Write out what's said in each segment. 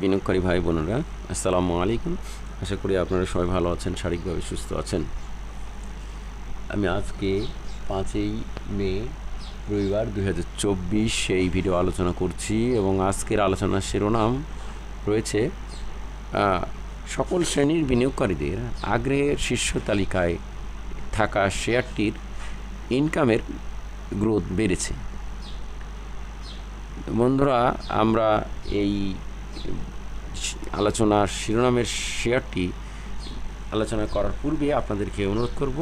বিনিয়োগকারী ভাই বোনেরা, আসসালামু আলাইকুম। আশা করি আপনারা সবাই ভালো আছেন, শারীরিকভাবে সুস্থ আছেন। আমি আজকে পাঁচই মে রবিবার দুই হাজার চব্বিশ সেই ভিডিও আলোচনা করছি এবং আজকের আলোচনার শিরোনাম রয়েছে সকল শ্রেণির বিনিয়োগকারীদের আগ্রহের শীর্ষ তালিকায় থাকা শেয়ারটির ইনকামের গ্রোথ বেড়েছে। বন্ধুরা, আমরা এই আলোচনার শিরোনামের শেয়ারটি আলোচনা করার পূর্বে আপনাদেরকে অনুরোধ করব,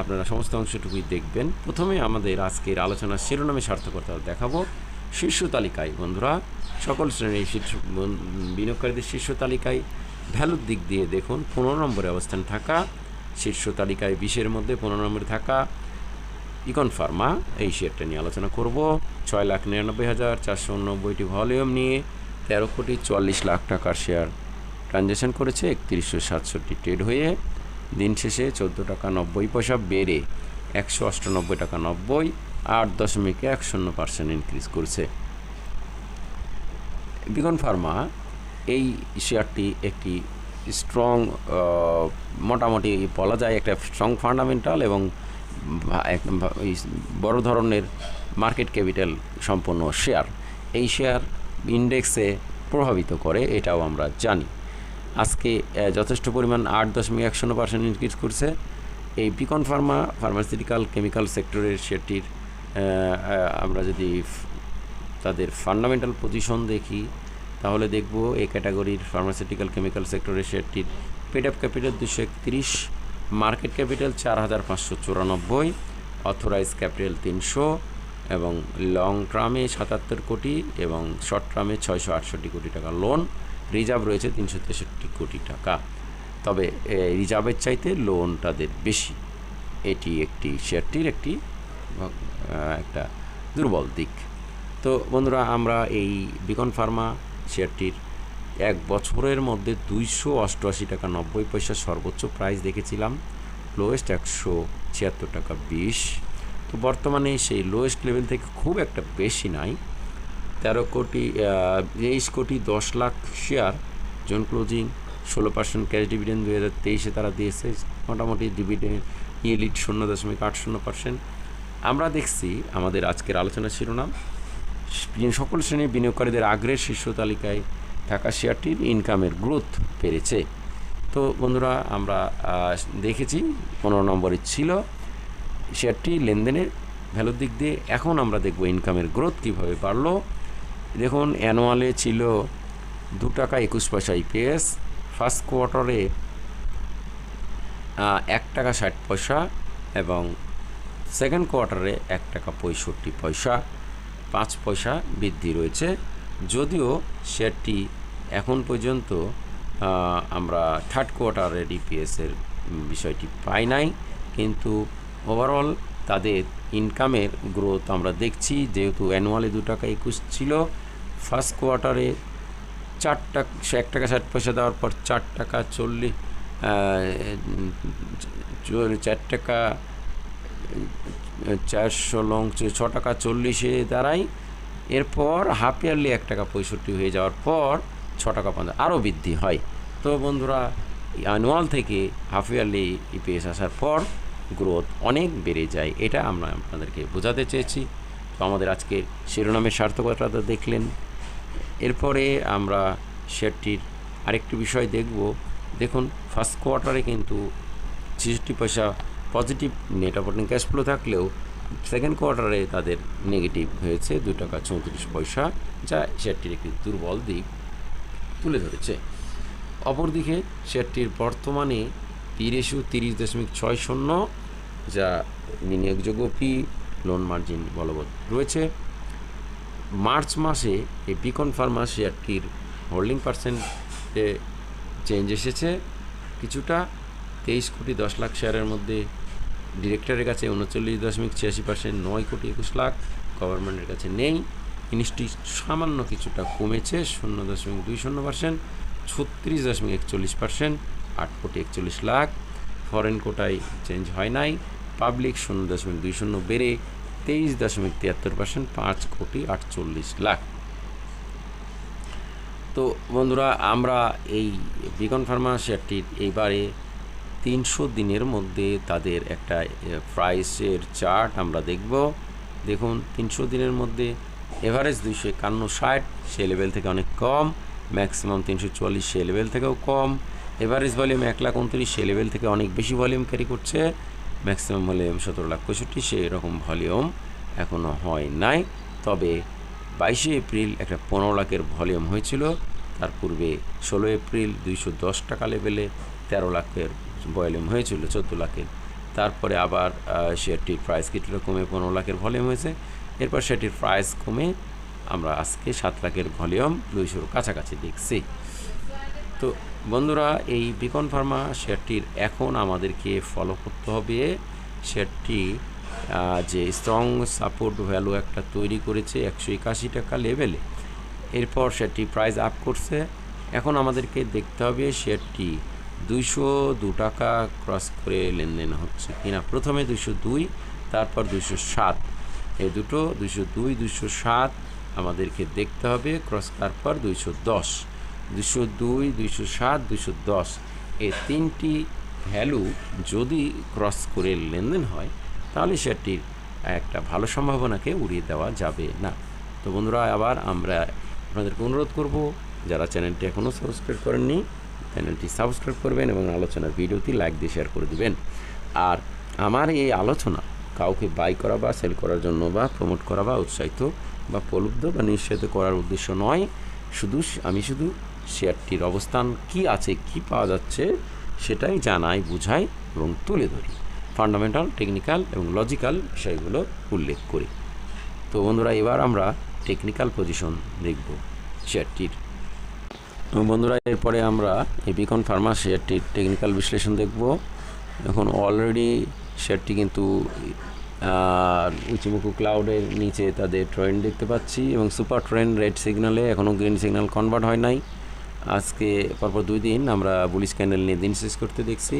আপনারা সমস্ত অংশটুকুই দেখবেন। প্রথমে আমাদের আজকের আলোচনার শিরোনামে সার্থকতা দেখাবো। শীর্ষ তালিকায় বন্ধুরা, সকল শ্রেণির শীর্ষ বিনিয়োগকারীদের শীর্ষ তালিকায় ভ্যালুর দিক দিয়ে দেখুন, পনেরো নম্বরে অবস্থান থাকা, শীর্ষ তালিকায় বিশের মধ্যে পনেরো নম্বরে থাকা ইকন ফার্মা। এই শেয়ারটা নিয়ে আলোচনা করব। ছয় লাখ নিরানব্বই হাজার চারশো উনব্বইটি ভলিউম নিয়ে তেরো কোটি চুয়াল্লিশ লাখ টাকার শেয়ার ট্রানজ্যাকশন করেছে একত্রিশশো সাতষট্টি ট্রেড হয়ে। দিন শেষে চোদ্দ টাকা নব্বই পয়সা বেড়ে একশো অষ্টানব্বই টাকা নব্বই, আট দশমিক এক শূন্য পার্সেন্ট ইনক্রিজ করছে। বিকন ফার্মা এই শেয়ারটি একটি স্ট্রং মোটামুটি বলা যায় একটা স্ট্রং ফান্ডামেন্টাল এবং বড় ধরনের মার্কেট ক্যাপিটাল সম্পন্ন শেয়ার। এই শেয়ার ইন্ডেক্সে প্রভাবিত করে এটাও আমরা জানি। আজকে যথেষ্ট পরিমাণ আট দশমিক এক শূন্য পার্সেন্ট ইনক্রিজ করছে। এই বিকন ফার্মা ফার্মাসিউটিক্যাল কেমিক্যাল সেক্টরের আহ, আমরা যদি তাদের ফান্ডামেন্টাল পজিশন দেখি তাহলে দেখব এই ক্যাটাগরির ফার্মাসিউটিক্যাল কেমিক্যাল সেক্টরের শেয়ারটির পেড অফ ক্যাপিটাল দুশো একত্রিশ মার্কেট ক্যাপিটাল চার হাজার পাঁচশো চুরানব্বই অথরাইজ ক্যাপিটাল তিনশো এবং লং টার্মে সাতাত্তর কোটি এবং শর্ট টার্মে ছয়শো আটষট্টি কোটি টাকা লোন রিজার্ভ রয়েছে তিনশো তেষট্টি কোটি টাকা। তবে রিজার্ভের চাইতে লোন তাদের বেশি। এটি একটি শেয়ারটির একটি একটা দুর্বল দিক। তো বন্ধুরা, আমরা এই বিকন ফার্মা শেয়ারটির এক বছরের মধ্যে দুইশো অষ্টআশি টাকা নব্বই পয়সা সর্বোচ্চ প্রাইস দেখেছিলাম। লোয়েস্ট একশো ছিয়াত্তর টাকা বিশ। তো বর্তমানে সেই লোয়েস্ট লেভেল থেকে খুব একটা বেশি নাই। তেরো কোটি তেইশ কোটি দশ লাখ শেয়ার জোন ক্লোজিং ষোলো পার্সেন্ট ক্যাশ ডিভিডেন্ড দু হাজার তেইশে তারা দিয়েছে। মোটামুটি ডিভিডেন্ড ইলিট শূন্য দশমিক আট শূন্য পার্সেন্ট আমরা দেখছি আমাদের আজকের আলোচনা শিরোনাম। সকল শ্রেণির বিনিয়োগকারীদের আগ্রের শীর্ষ তালিকায় থাকা শেয়ারটির ইনকামের গ্রোথ বেড়েছে তো বন্ধুরা, আমরা দেখেছি, পনেরো নম্বরে ছিল শেয়ারটি লেনদেনের ভ্যালুর দিক দিয়ে এখন আমরা দেখব ইনকামের গ্রোথ কীভাবে বাড়লো। দেখুন অ্যানুয়ালে ছিল দু টাকা একুশ পয়সা ইপিএস ফার্স্ট কোয়ার্টারে এক টাকা ষাট পয়সা এবং সেকেন্ড কোয়ার্টারে এক টাকা পঁয়ষট্টি পয়সা, পাঁচ পয়সা বৃদ্ধি রয়েছে। যদিও শেয়ারটি এখন পর্যন্ত আমরা থার্ড কোয়ার্টারের ইপিএসের বিষয়টি পাই নাই, কিন্তু ওভারঅল তাদের ইনকামের গ্রোথ আমরা দেখছি, যেহেতু অ্যানুয়ালি দু টাকা একুশ ছিল ফার্স্ট কোয়ার্টারে চার টাকা, এক টাকা ষাট পয়সা দেওয়ার পর চার টাকা চল্লিশ চার টাকা, চারশো লং ছ টাকা চল্লিশে দাঁড়ায় এরপর হাফ ইয়ারলি এক টাকা পঁয়ষট্টি হয়ে যাওয়ার পর ছ টাকা পঞ্চাশ, আরও বৃদ্ধি হয়। তো বন্ধুরা অ্যানুয়াল থেকে হাফ ইয়ারলি ইপিএস আসার পর গ্রোথ অনেক বেড়ে যায়, এটা আমরা আপনাদেরকে বোঝাতে চেয়েছি। তো আমাদের আজকে শিরোনামের সার্থকতা দেখলেন। এরপরে আমরা শেয়ারটির আরেকটি বিষয় দেখব। দেখুন ফার্স্ট কোয়ার্টারে কিন্তু ছেষট্টি পয়সা positive net operating cash flow থাকলেও সেকেন্ড কোয়ার্টারে তাদের নেগেটিভ হয়েছে দু টাকা চৌত্রিশ পয়সা, যা শেয়ারটির একটি দুর্বল দিক তুলে ধরেছে। অপরদিকে শেয়ারটির বর্তমানে পি তিরিশ দশমিক ছয় শূন্য, যা বিনিয়োগযোগ্য পি লোন মার্জিন বলবৎ রয়েছে। মার্চ মাসে এই বিকন ফার্মা শেয়ারটির হোল্ডিং পার্সেন্টে চেঞ্জ এসেছে। কিছুটা তেইশ কোটি দশ লাখ শেয়ারের মধ্যে ডিরেক্টরের কাছে উনচল্লিশ দশমিক ছিয়াশি পার্সেন্ট নয় কোটি একুশ লাখ গভর্নমেন্টের কাছে নেই। জিনিসটি সামান্য কিছুটা কমেছে, শূন্য দশমিক দুই শূন্য পার্সেন্ট ছত্রিশ দশমিক একচল্লিশ পার্সেন্ট আট কোটি একচল্লিশ লাখ। ফরেন কোটায় চেঞ্জ হয় নাই। পাবলিক শূন্য দশমিক দুই শূন্য বেড়ে তেইশ দশমিক তিয়াত্তর পার্সেন্ট পাঁচ কোটি আটচল্লিশ লাখ। তো বন্ধুরা, আমরা এই বিকন ফার্মা শেয়ারটির এইবারে তিনশো দিনের মধ্যে তাদের একটা প্রাইসের চার্ট আমরা দেখব। দেখুন, তিনশো দিনের মধ্যে এভারেজ দুইশো একান্ন ষাট, সে লেভেল থেকে অনেক কম। ম্যাক্সিমাম তিনশো চুয়াল্লিশ, সে লেভেল থেকেও কম। এভারেজ ভলিউম এক লাখ উনত্রিশ সে লেভেল থেকে অনেক বেশি ভলিউম ক্যারি করছে। ম্যাক্সিমাম ভলিউম সতেরো লাখ পঁয়ষট্টি সে এরকম ভলিউম এখনও হয় নাই। তবে বাইশে এপ্রিল একটা পনেরো লাখের ভলিউম হয়েছিল। তার পূর্বে ষোলো এপ্রিল দুইশো দশ টাকা লেভেলে তেরো লাখের ভলিউম হয়েছিল, চোদ্দ লাখের। তারপরে আবার শেয়ারটির প্রাইস কিছুটা কমে পনেরো লাখের ভলিউম হয়েছে। এরপর সেটির প্রাইস কমে আমরা আজকে সাত লাখের ভলিউম দুইশোর কাছাকাছি দেখছি। তো বন্ধুরা, এই বিকন ফার্মা শেয়ারটির এখন আমাদেরকে ফলো করতে হবে। শেয়ারটি যে স্ট্রং সাপোর্ট ভ্যালু একটা তৈরি করেছে একশো একাশি টাকা লেভেলে এরপর শেয়ারটি প্রাইস আপ করছে। এখন আমাদেরকে দেখতে হবে শেয়ারটি দুইশো দু টাকা ক্রস করে লেনদেন হচ্ছে কিনা। প্রথমে দুইশো দুই, তারপর দুইশো সাত। এই দুটো, দুইশো দুই, দুইশো সাত আমাদেরকে দেখতে হবে ক্রস তারপর দুইশো দশ। দুশো দুই, দুইশো সাত দুশো দশ। এই তিনটি ভ্যালু যদি ক্রস করে লেনদেন হয়, তাহলে সেটির একটা ভালো সম্ভাবনাকে উড়িয়ে দেওয়া যাবে না। তো বন্ধুরা, আবার আমরা আপনাদেরকে অনুরোধ করব, যারা চ্যানেলটি এখনও সাবস্ক্রাইব করেননি, চ্যানেলটি সাবস্ক্রাইব করবেন এবং আলোচনার ভিডিওটি লাইক দিয়ে শেয়ার করে দিবেন। আর আমার এই আলোচনা কাউকে বাই করা বা সেল করার জন্য বা প্রমোট করা বা উৎসাহিত বা প্রলুব্ধ বা নিঃসারিত করার উদ্দেশ্য নয়। শুধু আমি শুধু শেয়ারটির অবস্থান কি আছে, কি পাওয়া যাচ্ছে, সেটাই জানাই বুঝাই এবং তুলে ধরি। ফান্ডামেন্টাল, টেকনিক্যাল এবং লজিক্যাল বিষয়গুলো উল্লেখ করি। তো বন্ধুরা, এবার আমরা টেকনিক্যাল পজিশন দেখব শেয়ারটির। বন্ধুরা, এরপরে আমরা এই বিকন ফার্মা শেয়ারটির টেকনিক্যাল বিশ্লেষণ দেখব। এখন অলরেডি শেয়ারটি কিন্তু উঁচুমুখু ক্লাউডের নিচে তাদের ট্রেন্ড দেখতে পাচ্ছি এবং সুপার ট্রেন্ড রেড সিগনালে এখনও গ্রিন সিগন্যাল কনভার্ট হয় নাই। আজকে পরপর দুই দিন আমরা বুলিশ ক্যান্ডেল নিয়ে দিন শেষ করতে দেখছি।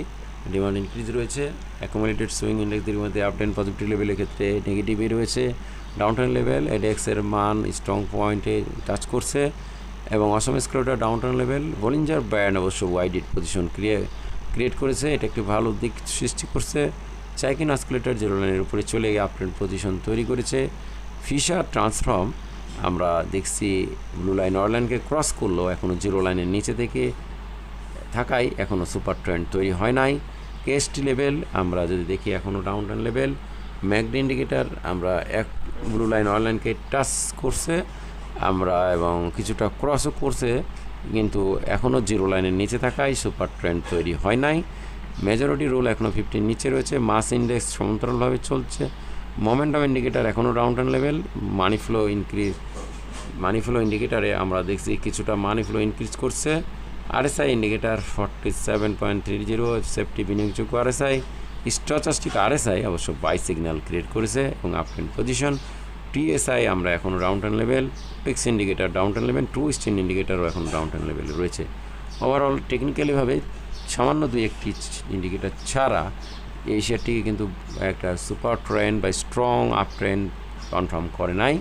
ডিমান্ড ইনক্রিজ রয়েছে অ্যাকোমোডেটেড সুইং ইন্ডেক্সের মধ্যে আপ টেন পজিটিভ লেভেলের ক্ষেত্রে নেগেটিভই রয়েছে। ডাউন টেন লেভেল এডেক্সের মান স্ট্রং পয়েন্টে টাচ করছে এবং অসম স্ক্রোটা down town level Bollinger band অবশ্য ওয়াইডেড পজিশন ক্রিয়ে ক্রিয়েট করেছে। এটা একটি ভালো দিক সৃষ্টি করছে। চাইকিন অস্কুলেটার জিরো লাইনের উপরে চলে গিয়ে আপট্রেন্ড পজিশন তৈরি করেছে। ফিশার ট্রান্সফর্ম আমরা দেখছি ব্লু লাইন অরলাইনকে ক্রস করল এখনও জিরো লাইনের নিচে থেকে থাকায় এখনও সুপার ট্রেন্ড তৈরি হয় নাই। কেএসটি লেভেল আমরা যদি দেখি এখনও down town level MACD indicator আমরা এক ব্লু লাইন অনলাইনকে টাচ করছে, আমরা এবং কিছুটা ক্রসও করছে, কিন্তু এখনও জিরো লাইনের নিচে থাকায় সুপার ট্রেন্ড তৈরি হয় নাই। মেজরিটি রোল এখনও ফিফটির নিচে রয়েছে মাস ইন্ডেক্স সমান্তরালভাবে চলছে। মোমেন্টাম ইন্ডিকেটার এখনও down town level money flow increase money flow ইন্ডিকেটারে আমরা দেখছি কিছুটা মানি ফ্লো ইনক্রিজ করছে। RSI indicator forty seven point three zero safety বিনিয়োগযোগ্য RSI stochastic RSI অবশ্য বাই সিগন্যাল ক্রিয়েট করেছে এবং আপট্রেন্ড পজিশন টিএসআই আমরা এখন down ten level pix indicator down ten level to স্টিন ইন্ডিকেটারও এখন ডাউন টেন লেভেলে রয়েছে। ওভারঅল টেকনিক্যালিভাবে সামান্য দুই একটি ইন্ডিকেটার ছাড়া এই শেয়ারটিকে কিন্তু একটা সুপার ট্রেন্ড বা স্ট্রং আপ ট্রেন্ড কনফার্ম করে নাই।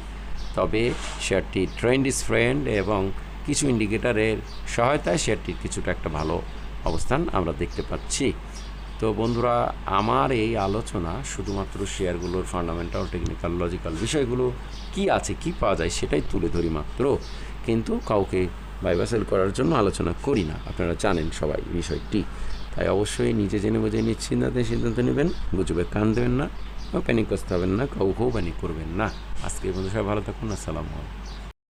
তবে শেয়ারটি ট্রেন্ড ইজ ফ্রেন্ড এবং কিছু ইন্ডিকেটারের সহায়তায় শেয়ারটির কিছুটা একটা ভালো অবস্থান আমরা দেখতে পাচ্ছি। তো বন্ধুরা, আমার এই আলোচনা শুধুমাত্র শেয়ারগুলোর ফান্ডামেন্টাল টেকনিক্যাল লজিক্যাল বিষয়গুলো কি আছে, কি পাওয়া যায় সেটাই তুলে ধরি মাত্র। কিন্তু কাউকে বাইবাসেল করার জন্য আলোচনা করি না। আপনারা জানেন সবাই বিষয়টি। তাই অবশ্যই নিজে জেনে বুঝে নিশ্চিন্তাতে সিদ্ধান্ত নেবেন, গুজবে কান দেবেন না বা প্যানিক করতে হবেন না, কাউকেও প্যানিক করবেন না। আজকে বন্ধু সবাই ভালো থাকুন, আসসালামু আলাইকুম।